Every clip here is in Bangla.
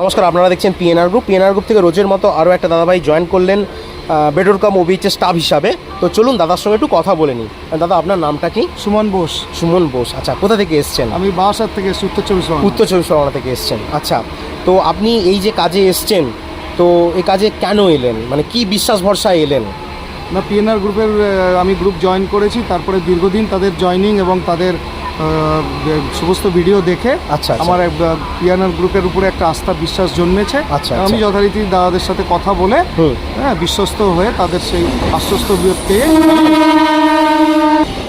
নমস্কার আপনারা দেখছেন পিএনআর গ্রুপ পিএনআর গ্রুপ থেকে রোজের মতো আরও একটা দাদাভাই জয়েন করলেন বেডর কাম ওবিচের স্টাফ হিসাবে। তো চলুন দাদার সঙ্গে একটু কথা বলে নিই। দাদা আপনার নামটা কি? সুমন বোস। সুমন বোস। আচ্ছা কোথা থেকে এসছেন? আমি বাসার থেকে উত্তর চব্বিশ পরগনা। উত্তর চব্বিশ পরগনা থেকে এসছেন। আচ্ছা তো আপনি এই যে কাজে এসছেন তো এই কাজে কেন এলেন? মানে কি বিশ্বাস ভরসায় এলেন? না পিএনআর গ্রুপের আমি গ্রুপ জয়েন করেছি তারপরে দীর্ঘদিন তাদের জয়েনিং এবং তাদের সমস্ত ভিডিও দেখে আচ্ছা, আচ্ছা। আমার পিয়ানার গ্রুপের উপরে একটা আস্থা বিশ্বাস জন্মেছে। আচ্ছা, আমি আচ্ছা। যথারীতি দাদাদের সাথে কথা বলে হ্যাঁ বিশ্বস্ত হয়ে তাদের সেই আশ্বস্ত পেয়ে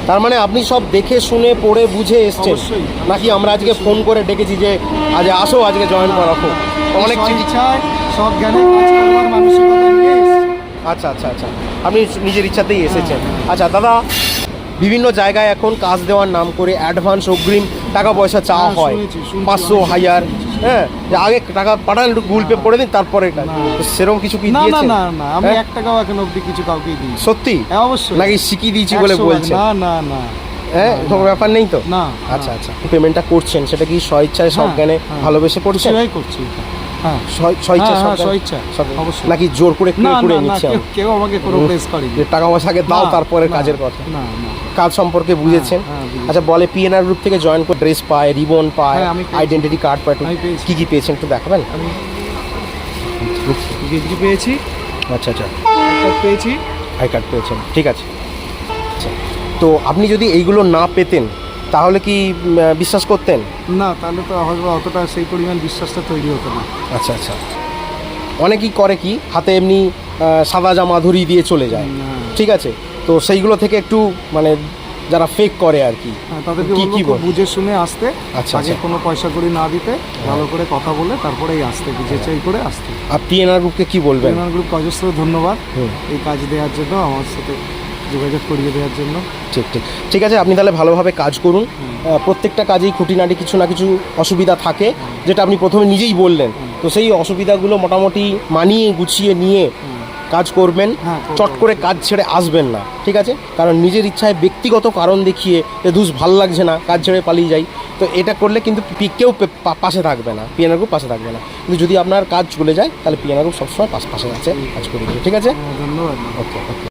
তার মানে আপনি সব দেখে শুনে পড়ে বুঝে এসছেন? নাকি আমরা আজকে ফোন করে ডেকেছি যে আজ আসো আজকে জয়েন করাবো অনেক ইচ্ছায় সব জ্ঞানে কাজ করবার মানসিকতা নিয়ে আচ্ছা আচ্ছা আচ্ছা। আপনি নিজের ইচ্ছাতেই এসেছেন। আচ্ছা দাদা বিভিন্ন জায়গায় এখন কাজ দেওয়ার নাম করে অ্যাডভান্স অগ্রিম টাকা পয়সা চাওয়া হ্যাঁ, হয়। পাঁচশো হাজার হ্যাঁ আগে টাকা পাঠান একটু গুগল পে করে দিন তারপরে সেরকম কিছু কি না না না আমি হ্যাঁ? এক টাকাও এখন অবধি কিছু কাউকে দিই সত্যি? হ্যাঁ অবশ্যই। নাকি শিখিয়ে দিয়েছি বলে বলছে না না না। হ্যাঁ কোনো ব্যাপার নেই তো? না আচ্ছা আচ্ছা। পেমেন্টটা করছেন সেটা কি স্বইচ্ছায় সব জ্ঞানে হ্যাঁ। ভালোবেসে করছেন? করছি। হ্যাঁ। স্ব- স্বইচ্ছা হ্যাঁ, হ্যাঁ? স্বইচ্ছা, অবশ্যই। নাকি জোর করে না করে নিচ্ছে কেউ- কেউ আমাকে কোনো প্রেস করেনি। টাকা পয়সা আগে দাও তারপরে কাজের কথা। না না কাজ সম্পর্কে বুঝেছেন? হ্যাঁ, বুঝেছি। আচ্ছা বলে পিএনআর গ্রুপ থেকে জয়েন করে ড্রেস পায় রিবন পায়। আইডেন্টিটি কার্ড পায়। কি কি পেয়েছেন একটু দেখাবেন? ডিগ্রি পেয়েছি। আচ্ছা। আচ্ছা পেয়েছি। আই কার্ড পেয়েছেন ঠিক আছে। আচ্ছা তো আপনি যদি এইগুলো না পেতেন তাহলে কি বিশ্বাস করতেন? না তাহলে তো হয়তো অতটা সেই পরিমাণ বিশ্বাসটা তৈরি হতো না। আচ্ছা আচ্ছা। অনেকেই করে কি হাতে এমনি সাদা জামা ধরিয়ে দিয়ে চলে যায়। ঠিক আছে? তো সেইগুলো থেকে একটু মানে যারা ফেক করে আর কি হ্যাঁ, তাদেরকে কি বুঝে শুনে আসতে। আচ্ছা, আগে আচ্ছা। কোনো পয়সা করি না দিতে ভালো করে কথা বলে তারপরেই আসতে বুঝে চাই করে আসতে। আর পিএনআর গ্রুপকে কি বলবেন? পিএনআর গ্রুপ অজস্র ধন্যবাদ। এই কাজ দেওয়ার জন্য আমার সাথে যোগাযোগ করিয়ে দেওয়ার জন্য। ঠিক ঠিক। ঠিক আছে আপনি তাহলে ভালোভাবে কাজ করুন। প্রত্যেকটা কাজেই খুঁটিনাটি কিছু না কিছু অসুবিধা থাকে যেটা আপনি প্রথমে নিজেই বললেন। তো সেই অসুবিধাগুলো মোটামুটি মানিয়ে গুছিয়ে নিয়ে কাজ করবেন। হ্যাঁ, চট করে কাজ ছেড়ে আসবেন না ঠিক আছে? কারণ নিজের ইচ্ছায় ব্যক্তিগত কারণ দেখিয়ে যে ধুস ভালো লাগছে না কাজ ছেড়ে পালিয়ে যাই। তো এটা করলে কিন্তু কেউ পাশে থাকবে না পিএনআর গ্রুপ পাশে থাকবে না। কিন্তু যদি আপনার কাজ চলে যায় তাহলে পিএনআর গ্রুপ সবসময় পাশ পাশে আছে কাজ করে দিবে ঠিক আছে? হ্যাঁ, ধন্যবাদ। ওকে ওকে